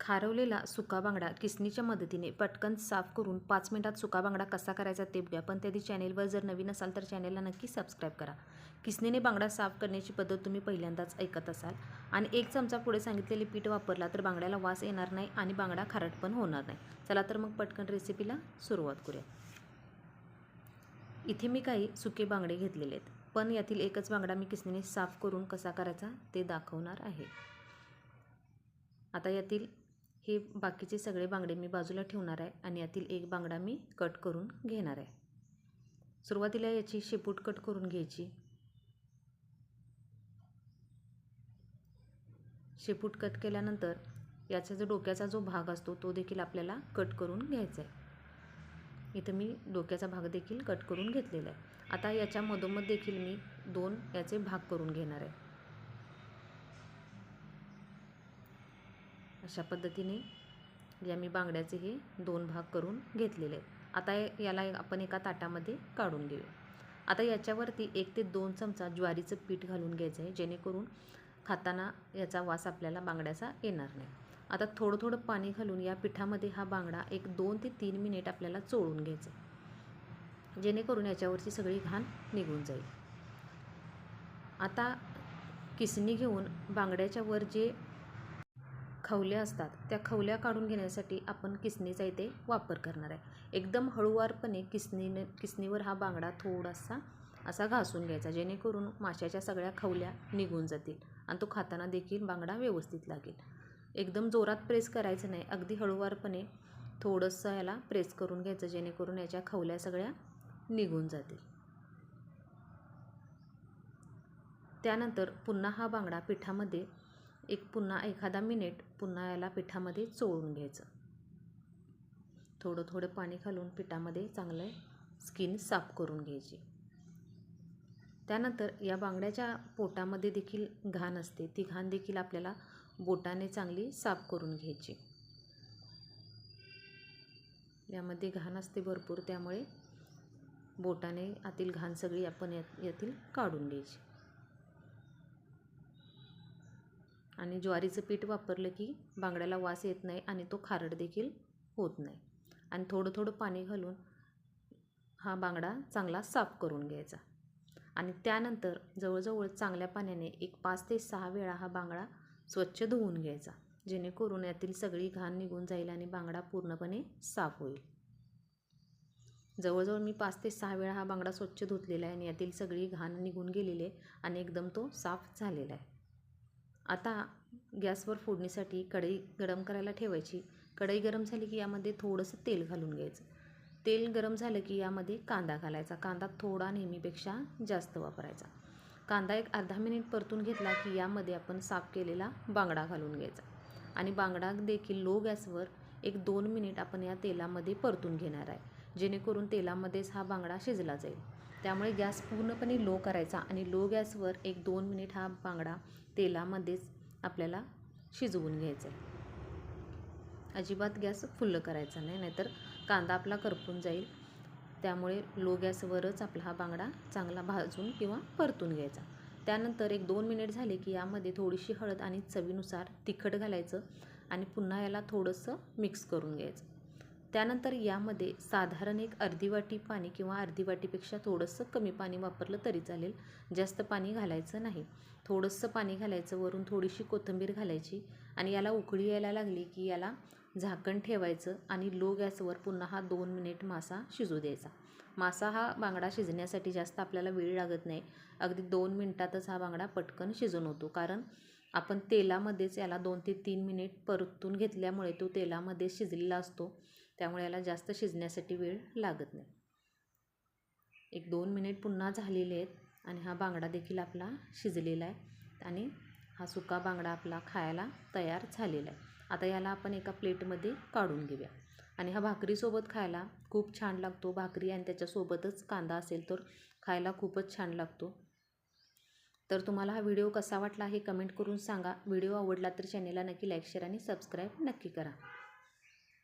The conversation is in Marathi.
खारवलेला सुका बांगडा किसनीच्या मदतीने पटकन साफ करून पाच मिनिटात सुका बांगडा कसा करायचा ते बघूया. पण त्याआधी चॅनेलवर जर नवीन असाल तर चॅनेलला नक्की सबस्क्राईब करा. किसनीने बांगडा साफ करण्याची पद्धत तुम्ही पहिल्यांदाच ऐकत असाल आणि एक चमचा पुढे सांगितलेले पीठ वापरला तर बांगड्याला वास येणार नाही आणि बांगडा खारट पण होणार नाही. चला तर मग पटकन रेसिपीला सुरुवात करूया. इथे मी काही सुके बांगडे घेतलेले आहेत. पण यातील एकच बांगडा मी किसनीने साफ करून कसा करायचा ते दाखवणार आहे. आता यातील हे बाकीचे सगळे बांगडे मी बाजूला ठेवणार आहे आणि यातील एक बांगडा मी कट करून घेणार आहे. सुरुवातीला याची शेपूट कट करून घ्यायची. शेपूट कट केल्यानंतर याचा जो डोक्याचा जो भाग असतो तो देखील आपल्याला कट करून घ्यायचा आहे. इथं मी डोक्याचा भाग देखील कट करून घेतलेला आहे. आता याच्या मधोमध देखील मी दोन याचे भाग करून घेणार आहे. अशा पद्धतीने या मी बांगड्याचे हे दोन भाग करून घेतलेले आहेत. आता याला आपण एका ताटामध्ये काढून घेऊया आता याच्यावरती एक ते दोन चमचा ज्वारीचं पीठ घालून घ्यायचं आहे जेणेकरून खाताना याचा वास आपल्याला बांगड्याचा येणार नाही. आता थोडं थोडं पाणी घालून या पिठामध्ये हा बांगडा एक दोन ते तीन मिनिट आपल्याला चोळून घ्यायचं आहे. जेणेकरून याच्यावरची सगळी घाण निघून जाईल. आता किसणी घेऊन बांगड्याच्या वर जे खवल्या असतात. त्या खवल्या काढून घेण्यासाठी आपण किसनीचा इथे वापर करणार आहे. एकदम हळूवारपणे किसनीने किसनीवर हा बांगडा थोडासा असा घासून घ्यायचा जेणेकरून माशाच्या सगळ्या खवल्या निघून जातील आणि तो खाताना देखील बांगडा व्यवस्थित लागेल. एकदम जोरात प्रेस करायचं नाही अगदी हळूवारपणे थोडंसं याला प्रेस करून घ्यायचं जेणेकरून याच्या खवल्या सगळ्या निघून जातील. त्यानंतर पुन्हा हा बांगडा पिठामध्ये एक पुन्हा एखादा मिनिट पुन्हा याला पिठामध्ये चोळून घ्यायचं. थोडं थोडं पाणी घालून पिठामध्ये चांगलं स्किन साफ करून घ्यायची. त्यानंतर या बांगड्याच्या पोटामध्ये देखील घाण असते. ती घाण देखील आपल्याला बोटाने चांगली साफ करून घ्यायची. यामध्ये घाण असते भरपूर त्यामुळे बोटाने आतील घाण सगळी आपण यातील काढून घ्यायची. आणि ज्वारीचं पीठ वापरलं की बांगड्याला वास येत नाही आणि तो खारट देखील होत नाही. आणि थोडं थोडं पाणी घालून हा बांगडा चांगला साफ करून घ्यायचा. आणि त्यानंतर जवळजवळ चांगल्या पाण्याने एक पाच ते सहा वेळा हा बांगडा स्वच्छ धुवून घ्यायचा जेणेकरून यातील सगळी घाण निघून जाईल आणि बांगडा पूर्णपणे साफ होईल. जवळजवळ मी पाच ते सहा वेळा हा बांगडा स्वच्छ धुतलेला आहे आणि यातील सगळी घाण निघून गेलेली आहे आणि एकदम तो साफ झालेला आहे. आता गॅसवर फोडणीसाठी कढई गरम करायला ठेवायची. कढई गरम झाली की यामध्ये थोडंसं तेल घालून घ्यायचं. तेल गरम झालं की यामध्ये कांदा घालायचा. कांदा थोडा नेहमीपेक्षा जास्त वापरायचा. कांदा एक अर्धा मिनिट परतून घेतला की यामध्ये आपण साफ केलेला बांगडा घालून घ्यायचा. आणि बांगडा देखील लो गॅसवर एक दोन मिनिट आपण या तेलामध्ये परतून घेणार आहे. जेणेकरून तेलामध्येच हा बांगडा शिजला जाईल. त्यामुळे गॅस पूर्णपणे लो करायचा आणि लो गॅसवर एक दोन मिनिट हा बांगडा तेलामध्येच आपल्याला शिजवून घ्यायचा आहे अजिबात गॅस फुल्ल करायचा नाही नाहीतर कांदा आपला करपून जाईल. त्यामुळे लो गॅसवरच आपला हा बांगडा चांगला भाजून किंवा परतून घ्यायचा. त्यानंतर एक दोन मिनिट झाले की यामध्ये थोडीशी हळद आणि चवीनुसार तिखट घालायचं आणि पुन्हा याला थोडंसं मिक्स करून घ्यायचं. त्यानंतर यामध्ये साधारण एक अर्धी वाटी पाणी किंवा अर्धी वाटीपेक्षा थोडंसं कमी पाणी वापरलं तरी चालेल. जास्त पाणी घालायचं नाही. थोडंसं पाणी घालायचं वरून थोडीशी कोथिंबीर घालायची आणि याला उकळी यायला लागली की याला झाकण ठेवायचं आणि लो गॅसवर पुन्हा हा दोन मिनिट मासा शिजू द्यायचा. मासा हा बांगडा शिजण्यासाठी जास्त आपल्याला वेळ लागत नाही. अगदी दोन मिनटातच हा बांगडा पटकन शिजून होतो. कारण आपण तेलामध्येच याला दोन ते तीन मिनिट परतून घेतल्यामुळे तो तेलामध्ये शिजलेला असतो. त्यामुळे याला जास्त शिजण्यासाठी वेळ लागत नाही. एक दोन मिनिट पुन्हा झालेले आहेत आणि हा बांगडा देखील आपला शिजलेला आहे आणि हा सुका बांगडा आपला खायला तयार झालेला आहे. आता याला आपण एका प्लेटमध्ये काढून घेऊया. आणि हा भाकरीसोबत खायला खूप छान लागतो. भाकरी आणि त्याच्यासोबतच कांदा असेल तर खायला खूपच छान लागतो. तर तुम्हाला हा व्हिडिओ कसा वाटला हे कमेंट करून सांगा. व्हिडिओ आवडला तर चॅनेलला नक्की लाईक शेअर आणि सबस्क्राईब नक्की करा.